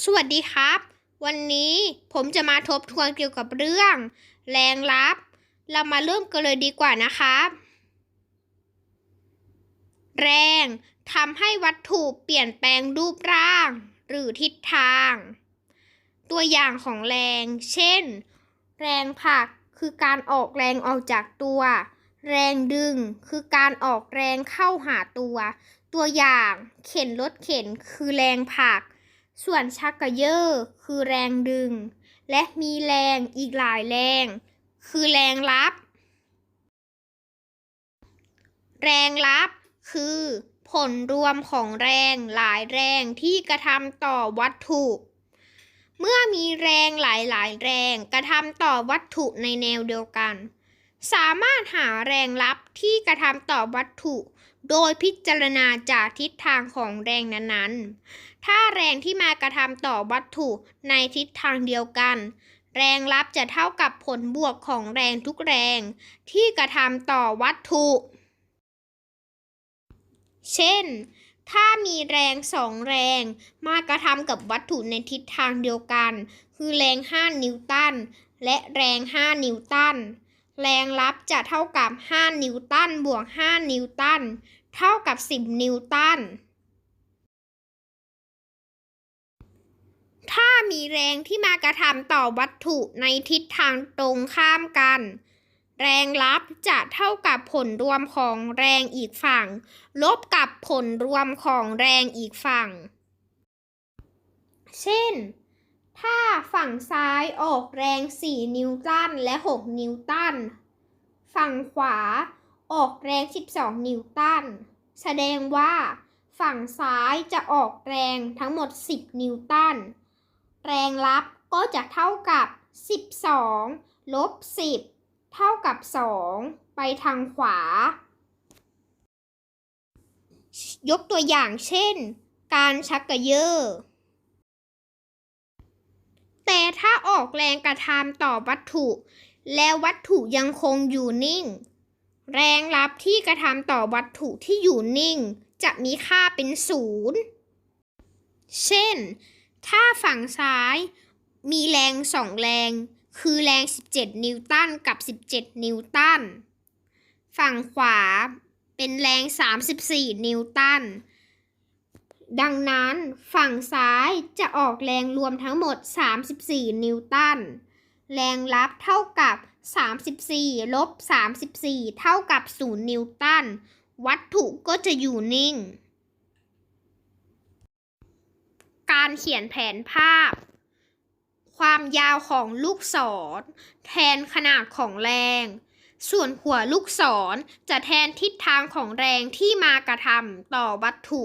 สวัสดีครับ วันนี้ผมจะมาทบทวนเกี่ยวกับเรื่อง แรงลับ เรามาเริ่มกันเลยดีกว่านะครับ แรงทำให้วัตถุเปลี่ยนแปลงรูปร่าง หรือทิศทาง ตัวอย่างของแรง เช่น แรงผลักคือการออกแรงออกจากตัว แรงดึงคือการออกแรงเข้าหาตัว ตัวอย่าง เข็นรถเข็นคือแรงผลัก ส่วนชักกระเยอะคือแรงดึง และมีแรงอีกหลายแรง คือแรงรับ แรงรับคือ ผลรวมของแรงหลายแรงที่กระทำต่อวัตถุ เมื่อมีแรงหลายๆแรงกระทำต่อวัตถุในแนวเดียวกัน สามารถหาแรงรับที่กระทำต่อวัตถุ โดยพิจารณาจากทิศทางของแรงนั้นๆ ถ้าแรงที่มากระทำต่อวัตถุในทิศทางเดียวกัน แรงรับจะเท่ากับผลบวกของแรงทุกแรง ที่กระทำต่อวัตถุ เช่น ถ้ามีแรงสองแรงมากระทำกับวัตถุในทิศทางเดียวกัน คือแรง 5 นิวตันและแรง 5 นิวตัน แรงรับจะเท่ากับ 5 นิวตันบวก 5 นิวตัน เท่ากับ 10 นิวตัน ถ้ามีแรงที่มากระทำต่อวัตถุในทิศทางตรงข้ามกัน แรงรับจะเท่ากับผลรวมของแรงอีกฝั่ง ลบกับผลรวมของแรงอีกฝั่ง เช่น ถ้าฝั่งซ้ายออกแรง 4 นิวตันและ 6 นิวตัน ฝั่งขวาออกแรง 12 นิวตัน แสดงว่าฝั่งซ้ายจะออกแรงทั้งหมด 10 นิวตัน แรงรับก็จะเท่ากับ 12 ลบ 10 เท่ากับ 2 ไปทางขวา ยกตัวอย่างเช่น การชักกระเยอะ แต่ถ้า ออกแรงกระทำต่อวัตถุ แล้ววัตถุยังคงอยู่นิ่ง แรงรับที่กระทำต่อวัตถุที่อยู่นิ่ง จะมีค่าเป็นศูนย์เช่น ถ้าฝั่งซ้ายมีแรงสองแรง คือแรง 17 นิวตันกับ 17 นิวตัน ฝั่งขวาเป็นแรง 34 นิวตัน ดังนั้นฝั่งซ้ายจะออกแรงรวมทั้งหมด 34 นิวตัน แรงรับเท่ากับ 34 ลบ 34 เท่ากับ 0 นิวตัน วัตถุก็จะอยู่นิ่ง การเขียนแผนภาพ ความยาวของลูกศร แทนขนาดของแรง ส่วนหัวลูกศรจะแทนทิศทางของแรงที่มากระทำต่อวัตถุ